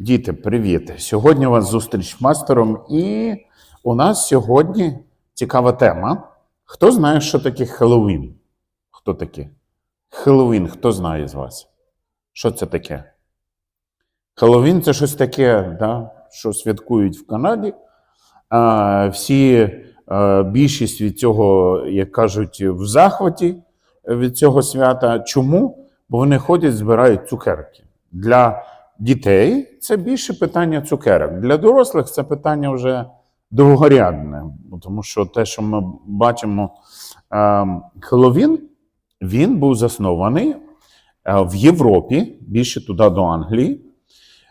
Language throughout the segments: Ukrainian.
Діти, привіт! Сьогодні у вас зустріч з мастером, і у нас сьогодні цікава тема. Хто знає, що таке Хеллоуін? Хто таке? Хеллоуін, хто знає з вас? Що це таке? Хеллоуін це щось таке, да, що святкують в Канаді. А, всі а, більшість від цього, як кажуть, в захваті від цього свята. Чому? Бо вони ходять, збирають цукерки. Для дітей це більше питання цукерок. Для дорослих це питання вже довгорядне, тому що те, що ми бачимо, е, Хеллоуін, він був заснований е, в Європі, більше туди до Англії,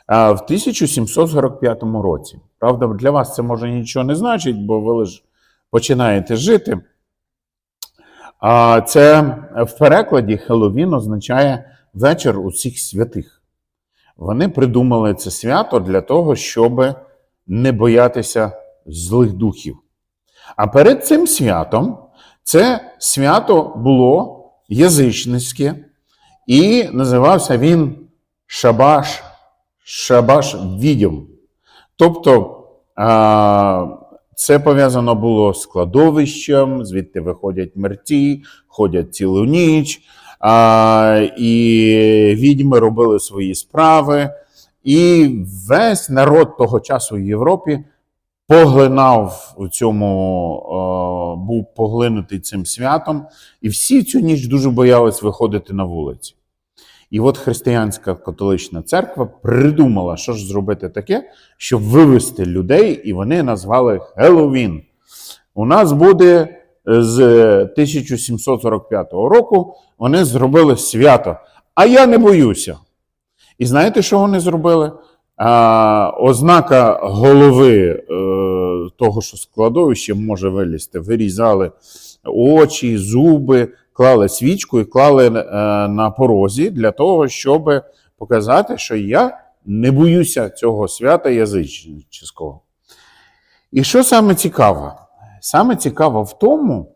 е, в 1745 році. Правда, для вас це може нічого не значить, бо ви лише починаєте жити. А це в перекладі Хеллоуін означає вечір усіх святих. Вони придумали це свято для того, щоб не боятися злих духів. А перед цим святом це свято було язичницьке, і називався він Шабаш, Шабаш Відьом. Тобто це пов'язано було з кладовищем, звідти виходять мерті, ходять цілу ніч. А, і відьми робили свої справи, і весь народ того часу в Європі поглинав у цьому, е, був поглинутий цим святом, і всі цю ніч дуже боялись виходити на вулиці. І от християнська католична церква придумала, що ж зробити таке, щоб вивести людей, і вони назвали Хеллоуін. У нас буде з 1745 року вони зробили свято. А я не боюся. І знаєте, що вони зробили? А, ознака голови е, того, що складовище може вилізти, вирізали очі, зуби, клали свічку і клали е, на порозі для того, щоб показати, що я не боюся цього свята язичницького. І що саме цікаво? Саме цікаво в тому,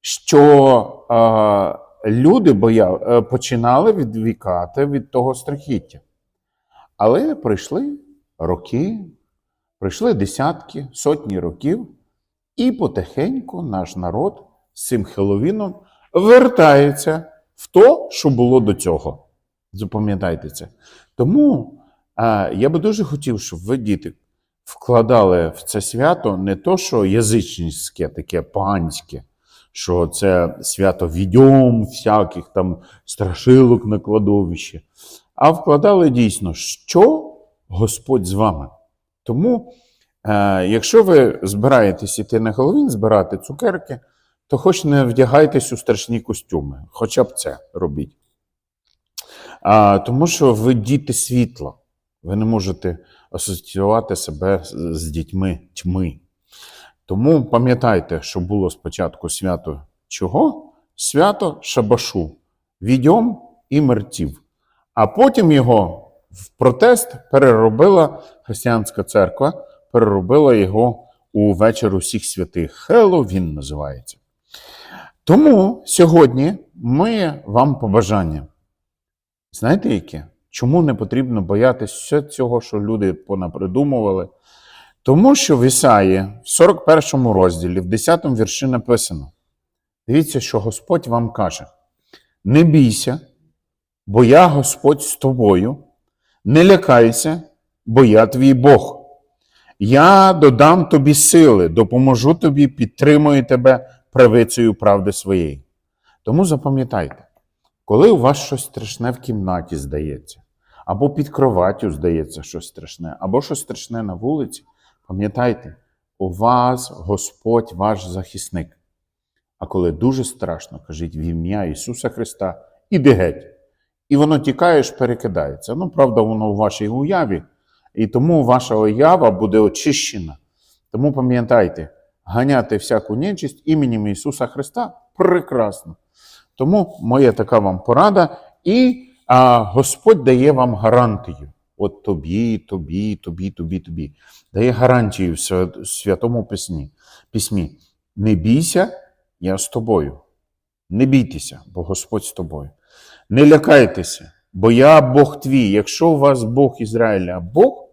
що е, люди боя... е, починали відвікати від того страхіття. Але пройшли роки, пройшли десятки, сотні років, і потихеньку наш народ з цим Хеллоуіном вертається в то, що було до цього. Запам'ятайте це. Тому е, я би дуже хотів, щоб ви, діти, вкладали в це свято не то, що язичницьке, таке панське, що це свято відьом, всяких там страшилок на кладовище, а вкладали дійсно, що Господь з вами. Тому, е, якщо ви збираєтесь іти на Хеллоуін, збирати цукерки, то хоч не вдягайтесь у страшні костюми, хоча б це робіть. А, Тому що ви діти світла, ви не можете асоціювати себе з, дітьми тьми. Тому пам'ятайте, що було спочатку свято чого? Свято Шабашу, відьом і мертів. А потім його в протест переробила християнська церква, переробила його у вечір усіх святих. Хеллоуін називається. Тому сьогодні ми вам побажання. Знаєте яке? Чому не потрібно боятися цього, що люди понапридумували? Тому що в Ісаї, в 41 розділі, в 10 вірші написано: дивіться, що Господь вам каже: не бійся, бо я Господь з тобою, не лякайся, бо я твій Бог. Я додам тобі сили, допоможу тобі, підтримую тебе правицею правди своєї. Тому запам'ятайте, коли у вас щось страшне в кімнаті здається, або під кроваттю здається щось страшне, або щось страшне на вулиці, пам'ятайте, у вас Господь ваш захисник. А коли дуже страшно, кажіть в ім'я Ісуса Христа, іди геть. І воно тікаєш, перекидається. Ну, правда, воно у вашій уяві, і тому ваша уява буде очищена. Тому пам'ятайте, ганяти всяку нечисть іменем Ісуса Христа прекрасно. Тому моя така вам порада, і а, Господь дає вам гарантію. От тобі, тобі, тобі, тобі, тобі. Дає гарантію в святому письмі. письмі. Не бійся, я з тобою. Не бійтеся, бо Господь з тобою. Не лякайтеся, бо я Бог твій. Якщо у вас Бог Ізраїля Бог,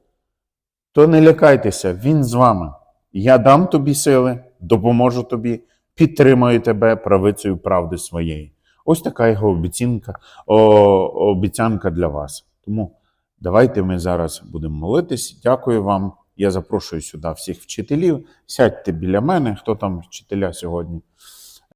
то не лякайтеся, Він з вами. Я дам тобі сили, допоможу тобі, підтримаю тебе правицею правди своєї. Ось така його обіцянка, обіцянка для вас. Тому давайте ми зараз будемо молитись. Дякую вам. Я запрошую сюди всіх вчителів. Сядьте біля мене, хто там вчителя сьогодні.